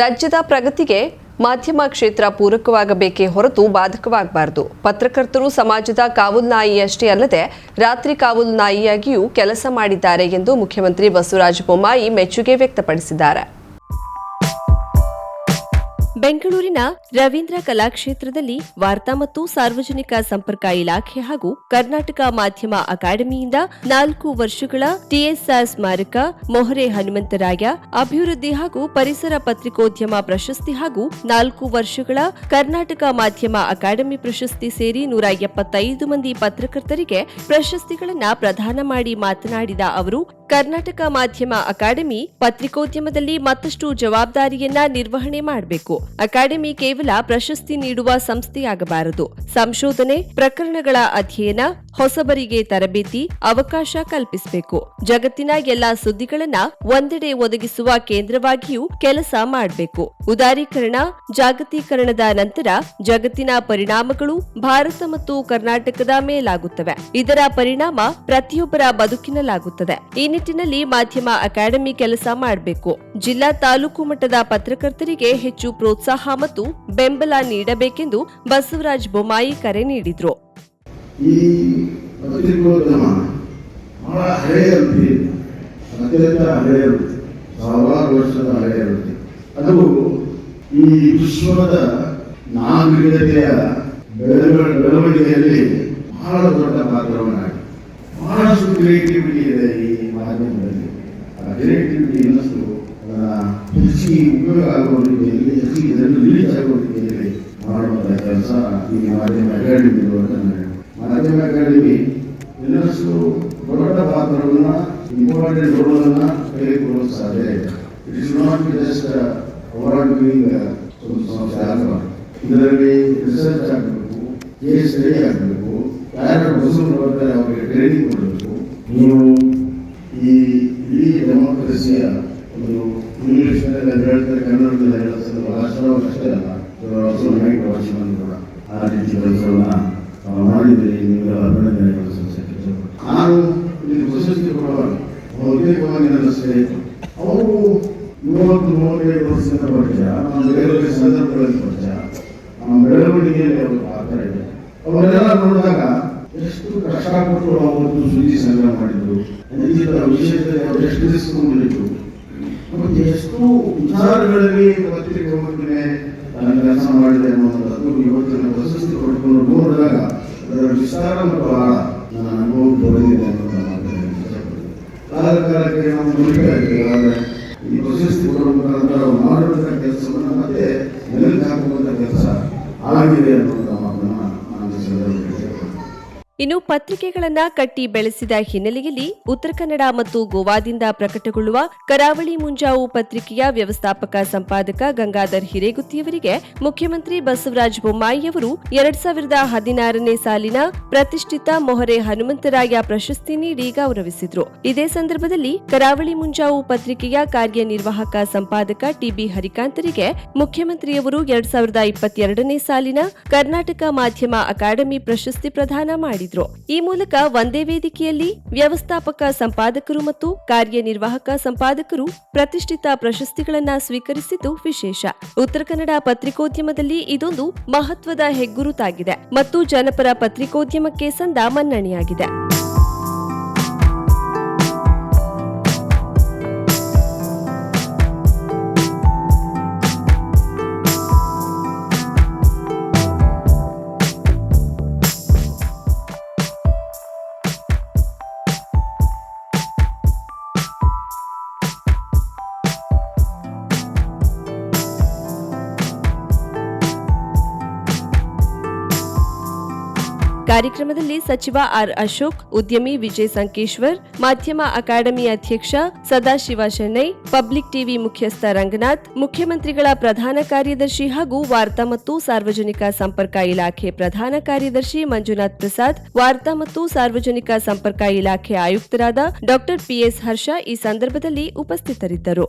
ರಾಜ್ಯದ ಪ್ರಗತಿಗೆ ಮಾಧ್ಯಮ ಕ್ಷೇತ್ರ ಪೂರಕವಾಗಬೇಕೇ ಹೊರತು ಬಾಧಕವಾಗಬಾರದು. ಪತ್ರಕರ್ತರು ಸಮಾಜದ ಕಾವಲು ನಾಯಿಯಷ್ಟೇ ಅಲ್ಲದೆ ರಾತ್ರಿ ಕಾವಲು ನಾಯಿಯಾಗಿಯೂ ಕೆಲಸ ಮಾಡಿದ್ದಾರೆ ಎಂದು ಮುಖ್ಯಮಂತ್ರಿ ಬಸವರಾಜ ಬೊಮ್ಮಾಯಿ ಮೆಚ್ಚುಗೆ ವ್ಯಕ್ತಪಡಿಸಿದ್ದಾರೆ. ಬೆಂಗಳೂರಿನ ರವೀಂದ್ರ ಕಲಾಕ್ಷೇತ್ರದಲ್ಲಿ ವಾರ್ತಾ ಮತ್ತು ಸಾರ್ವಜನಿಕ ಸಂಪರ್ಕ ಇಲಾಖೆ ಹಾಗೂ ಕರ್ನಾಟಕ ಮಾಧ್ಯಮ ಅಕಾಡೆಮಿಯಿಂದ ನಾಲ್ಕು ವರ್ಷಗಳ ಟಿಎಸ್ಆರ್ ಸ್ಮಾರಕ, ಮೊಹರೆ ಹನುಮಂತರಾಯ, ಅಭಿವೃದ್ಧಿ ಹಾಗೂ ಪರಿಸರ ಪತ್ರಿಕೋದ್ಯಮ ಪ್ರಶಸ್ತಿ ಹಾಗೂ ನಾಲ್ಕು ವರ್ಷಗಳ ಕರ್ನಾಟಕ ಮಾಧ್ಯಮ ಅಕಾಡೆಮಿ ಪ್ರಶಸ್ತಿ ಸೇರಿ ನೂರ ಎಪ್ಪತ್ತೈದು ಮಂದಿ ಪತ್ರಕರ್ತರಿಗೆ ಪ್ರಶಸ್ತಿಗಳನ್ನು ಪ್ರದಾನ ಮಾಡಿ ಮಾತನಾಡಿದ ಅವರು ಕರ್ನಾಟಕ ಮಾಧ್ಯಮ ಅಕಾಡೆಮಿ ಪತ್ರಿಕೋದ್ಯಮದಲ್ಲಿ ಮತ್ತಷ್ಟು ಜವಾಬ್ದಾರಿಯನ್ನ ನಿರ್ವಹಣೆ ಮಾಡಬೇಕು. ಅಕಾಡೆಮಿ ಕೇವಲ ಪ್ರಶಸ್ತಿ ನೀಡುವ ಸಂಸ್ಥೆಯಾಗಬಾರದು. ಸಂಶೋಧನೆ, ಪ್ರಕರಣಗಳ ಅಧ್ಯಯನ ಹೊಸಬರಿಗೆ ತರಬೇತಿ, ಅವಕಾಶ ಕಲ್ಪಿಸಬೇಕು. ಜಗತ್ತಿನ ಎಲ್ಲಾ ಸುದ್ದಿಗಳನ್ನ ಒಂದೆಡೆ ಒದಗಿಸುವ ಕೇಂದ್ರವಾಗಿಯೂ ಕೆಲಸ ಮಾಡಬೇಕು. ಉದಾರೀಕರಣ, ಜಾಗತೀಕರಣದ ನಂತರ ಜಗತ್ತಿನ ಪರಿಣಾಮಗಳು ಭಾರತ ಮತ್ತು ಕರ್ನಾಟಕದ ಮೇಲಾಗುತ್ತವೆ. ಇದರ ಪರಿಣಾಮ ಪ್ರತಿಯೊಬ್ಬರ ಬದುಕಿನಲ್ಲಾಗುತ್ತದೆ. ಈ ನಿಟ್ಟಿನಲ್ಲಿ ಮಾಧ್ಯಮ ಅಕಾಡೆಮಿ ಕೆಲಸ ಮಾಡಬೇಕು. ಜಿಲ್ಲಾ ತಾಲೂಕು ಮಟ್ಟದ ಪತ್ರಕರ್ತರಿಗೆ ಹೆಚ್ಚು ಪ್ರೋತ್ಸಾಹ ಮತ್ತು ಬೆಂಬಲ ನೀಡಬೇಕೆಂದು ಬಸವರಾಜ ಬೊಮ್ಮಾಯಿ ಕರೆ ನೀಡಿದ್ರು. ಈ ಪತ್ರಿಕೋದ್ಯಮ ಬಹಳ ಹಳೆಯ ವೃತ್ತಿ. ಅತ್ಯಂತ ಹಳೆಯ ವೃತ್ತಿ ಸಾವಿರಾರು ವರ್ಷದ ಹಳೆಯ ವೃತ್ತಿ ಅದು ಈ ವಿಶ್ವದ ನಾಗರಿಕತೆಯ ಬೆಳವಣಿಗೆ ಬೆಳವಣಿಗೆಯಲ್ಲಿ ಬಹಳ ದೊಡ್ಡ ಪಾತ್ರವನ್ನು ಬಹಳಷ್ಟು ಕ್ರಿಯೇಟಿವಿಟಿ ಇದೆ ಈ ಮಾಧ್ಯಮದಲ್ಲಿ. ಆ ಕ್ರಿಯೇಟಿವಿಟಿ ಇನ್ನಷ್ಟು ಹೆಚ್ಚಿಗೆ ಉಪಯೋಗ ಆಗುವ ರೀತಿಯಲ್ಲಿ ಹೆಚ್ಚಿಗೆ ಜನರು ರಿಲೀಸ್ ಆಗುವ ರೀತಿಯಲ್ಲಿ ಮಾಡುವಂತಹ ಕೆಲಸ ಈ ಮಾಧ್ಯಮ ಅಕಾಡೆಮಿ ಇರುವಂತ ಮಾಧ್ಯಮ ಅಕಾಡೆಮಿ ಇನ್ನಷ್ಟು ದೊಡ್ಡ ಪಾತ್ರವನ್ನು, ಇಂಪಾರ್ಟೆಂಟ್ ರೋಲನ್ನು ತೆಗೆದುಕೊಳ್ಳಲು ಸಾಧ್ಯ ಇದೆ. It is not just award doing ಒಂದು ಸಂಸ್ಥೆ ಅಲ್ಲ ಇದರಲ್ಲಿ ರಿಸರ್ಚ್ ಆಗಬೇಕು ಕೇಸ್ ಸ್ಟಡಿ ಆಗಬೇಕು, ಯಾರು ಹೊಸರು ಬರ್ತಾರೆ ಅವರಿಗೆ ಟ್ರೈನಿಂಗ್ ಕೊಡಬೇಕು. ನೀವು ಈ ಇಡೀ ಡೆಮೋಕ್ರಸಿಯ ಒಂದು ಇಂಗ್ಲೀಷ್ನಲ್ಲಿ ಹೇಳ್ತಾರೆ, ಕನ್ನಡದಲ್ಲಿ ಹೇಳೋದು ಭಾಷಣ ಅಷ್ಟೇ ಅಲ್ಲ. ವಾಚ್ಮನ್ ಕೂಡ ಆ ರೀತಿ ಕೆಲಸವನ್ನ ಮಾಡಿದ್ದೀರಿ ಅಭಿನಂದನೆಗಳು ಸಲ್ಲಿಸಕ್ಕೆ ನಾನು ಇಲ್ಲಿ ಪ್ರಶಸ್ತಿ ಕೊಡುವಾಗ ಬಹುತೇಕವಾಗಿ ಸ್ನೇಹಿತರು ಅವರು ಮೂವತ್ತು ಮೂವತ್ತೈದು ವರ್ಷದ ಪರಿಚಯ ನಮ್ಮ ಬೇರೆ ಸಂದರ್ಭಗಳಲ್ಲಿ ಪರಿಚಯ ನಮ್ಮ ಬೆಳವಣಿಗೆಯಲ್ಲಿ ಅವರು ಇದೆ. ಅವರೆಲ್ಲ ನೋಡಿದಾಗ ಎಷ್ಟು ಕಷ್ಟಪಟ್ಟು ಅವತ್ತು ಸುದ್ದಿ ಸಂಗ್ರಹ ಮಾಡಿದ್ರು. ಇದರ ವಿಷಯದಲ್ಲಿ ಅವರು ಎಷ್ಟು ರಿಸ್ಕೊಂಡಿದ್ರು ಮತ್ತು ಎಷ್ಟು ವಿಚಾರಗಳಲ್ಲಿ ಪತ್ರಿಕೆ ಹೋಗ್ತೇನೆ ನಾನು ಕೆಲಸ ಮಾಡಿದೆ ಅನ್ನೋದು ಇವತ್ತಿನ ಪ್ರಶಸ್ತಿ ಪಡ್ಕೊಂಡು ನೋಡಿದಾಗ ಅದರ ವಿಸ್ತಾರ ಮತ್ತು ಆಳ ನನ್ನ ಅನುಭವ ದೊರೆತಿದೆ ಅನ್ನೋದನ್ನ ಮಾತನ್ನು ಇಷ್ಟಪಡ್ತೀನಿ. ಕಾಲ ಕಾಲಕ್ಕೆ ನಾವು ಮುಳುಗಿ ಆಗ್ತೀವಿ ಆದರೆ ಈ ಪ್ರಶಸ್ತಿ ಕೊಡುವ ಮುಖಾಂತರ ನಾವು ಮಾಡುವಂಥ ಕೆಲಸವನ್ನು ಮತ್ತೆ ಮೆಲುಕು ಹಾಕುವಂಥ ಕೆಲಸ ಆಗಿದೆ ಅನ್ನುವಂಥ ಇನ್ನು ಪತ್ರಿಕೆಗಳನ್ನ ಕಟ್ಟಿ ಬೆಳೆಸಿದ ಹಿನ್ನೆಲೆಯಲ್ಲಿ ಉತ್ತರ ಕನ್ನಡ ಮತ್ತು ಗೋವಾದಿಂದ ಪ್ರಕಟಗೊಳ್ಳುವ ಕರಾವಳಿ ಮುಂಜಾವು ಪತ್ರಿಕೆಯ ವ್ಯವಸ್ಥಾಪಕ ಸಂಪಾದಕ ಗಂಗಾಧರ್ ಹಿರೇಗುತ್ತಿಯವರಿಗೆ ಮುಖ್ಯಮಂತ್ರಿ ಬಸವರಾಜ ಬೊಮ್ಮಾಯಿಯವರು ಎರಡ್ ಸಾವಿರದ ಹದಿನಾರನೇ ಸಾಲಿನ ಪ್ರತಿಷ್ಠಿತ ಮೊಹರೆ ಹನುಮಂತರಾಯ ಪ್ರಶಸ್ತಿ ನೀಡಿ ಗೌರವಿಸಿದ್ರು. ಇದೇ ಸಂದರ್ಭದಲ್ಲಿ ಕರಾವಳಿ ಮುಂಜಾವು ಪತ್ರಿಕೆಯ ಕಾರ್ಯನಿರ್ವಾಹಕ ಸಂಪಾದಕ ಟಿಬಿ ಹರಿಕಾಂತರಿಗೆ ಮುಖ್ಯಮಂತ್ರಿಯವರು ಎರಡ್ ಸಾವಿರದ ಇಪ್ಪತ್ತೆರಡನೇ ಸಾಲಿನ ಕರ್ನಾಟಕ ಮಾಧ್ಯಮ ಅಕಾಡೆಮಿ ಪ್ರಶಸ್ತಿ ಪ್ರದಾನ ಮಾಡಿದ್ರು. ಈ ಮೂಲಕ ಒಂದೇ ವೇದಿಕೆಯಲ್ಲಿ ವ್ಯವಸ್ಥಾಪಕ ಸಂಪಾದಕರು ಮತ್ತು ಕಾರ್ಯನಿರ್ವಾಹಕ ಸಂಪಾದಕರು ಪ್ರತಿಷ್ಠಿತ ಪ್ರಶಸ್ತಿಗಳನ್ನ ಸ್ವೀಕರಿಸಿದ್ದು ವಿಶೇಷ. ಉತ್ತರ ಕನ್ನಡ ಪತ್ರಿಕೋದ್ಯಮದಲ್ಲಿ ಇದೊಂದು ಮಹತ್ವದ ಹೆಗ್ಗುರುತಾಗಿದೆ ಮತ್ತು ಜನಪರ ಪತ್ರಿಕೋದ್ಯಮಕ್ಕೆ ಸಂದ ಮನ್ನಣೆಯಾಗಿದೆ. ಕಾರ್ಯಕ್ರಮದಲ್ಲಿ ಸಚಿವ ಆರ್ ಅಶೋಕ್, ಉದ್ಯಮಿ ವಿಜಯ್ ಸಂಕೇಶ್ವರ್, ಮಾಧ್ಯಮ ಅಕಾಡೆಮಿ ಅಧ್ಯಕ್ಷ ಸದಾಶಿವ ಶೆಣ್ಣೈ ಪಬ್ಲಿಕ್ ಟಿವಿ ಮುಖ್ಯಸ್ಥ ರಂಗನಾಥ್, ಮುಖ್ಯಮಂತ್ರಿಗಳ ಪ್ರಧಾನ ಕಾರ್ಯದರ್ಶಿ ಹಾಗೂ ವಾರ್ತಾ ಮತ್ತು ಸಾರ್ವಜನಿಕ ಸಂಪರ್ಕ ಇಲಾಖೆ ಪ್ರಧಾನ ಕಾರ್ಯದರ್ಶಿ ಮಂಜುನಾಥ್ ಪ್ರಸಾದ್, ವಾರ್ತಾ ಮತ್ತು ಸಾರ್ವಜನಿಕ ಸಂಪರ್ಕ ಇಲಾಖೆ ಆಯುಕ್ತರಾದ ಡಾಕ್ಟರ್ ಪಿಎಸ್ ಹರ್ಷ ಈ ಸಂದರ್ಭದಲ್ಲಿ ಉಪಸ್ಥಿತರಿದ್ದರು.